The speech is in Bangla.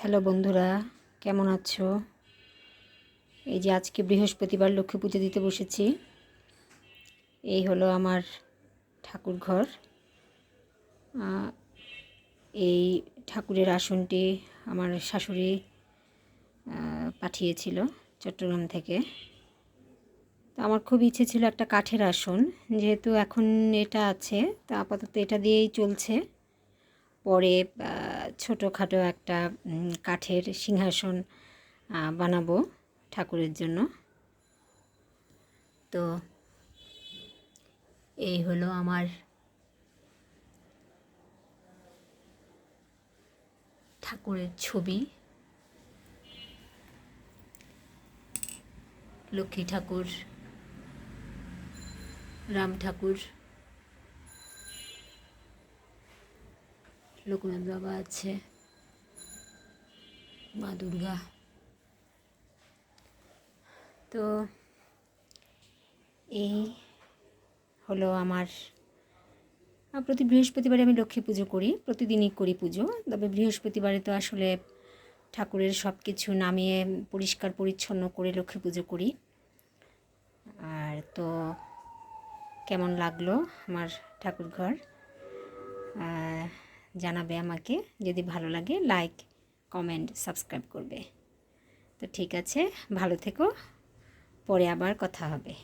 হ্যালো বন্ধুরা, কেমন আছো? এই যে আজকে বৃহস্পতিবার লক্ষ্মী পুজো দিতে বসেছি। এই হলো আমার ঠাকুর ঘর। এই ঠাকুরের আসনটি আমার শাশুড়ি পাঠিয়েছিল চট্টগ্রাম থেকে। তো আমার খুব ইচ্ছে ছিল একটা কাঠের আসন, যেহেতু এখন এটা আছে, তা আপাতত এটা দিয়েই চলছে। পরে ছোটোখাটো একটা কাঠের সিংহাসন বানাবো ঠাকুরের জন্য। তো এই হলো আমার ঠাকুরের ছবি। লক্ষ্মী ঠাকুর, রাম ঠাকুর। লোকনাথ বাবা আছে। মা দুর্গা। তো এই হলো আমার প্রতি বৃহস্পতিবারে আমি লক্ষ্মী পুজো করি, প্রতিদিনই করি পুজো। তবে বৃহস্পতিবারে তো আসলে ঠাকুরের সব কিছু নামিয়ে পরিষ্কার পরিচ্ছন্ন করে লক্ষ্মী পুজো করি। আর তো কেমন লাগল আমার ঠাকুর ঘর জানাবে আমাকে যদি ভালো লাগে লাইক কমেন্ট সাবস্ক্রাইব করবে। তো ঠিক আছে, ভালো থেকো, পরে আবার কথা হবে।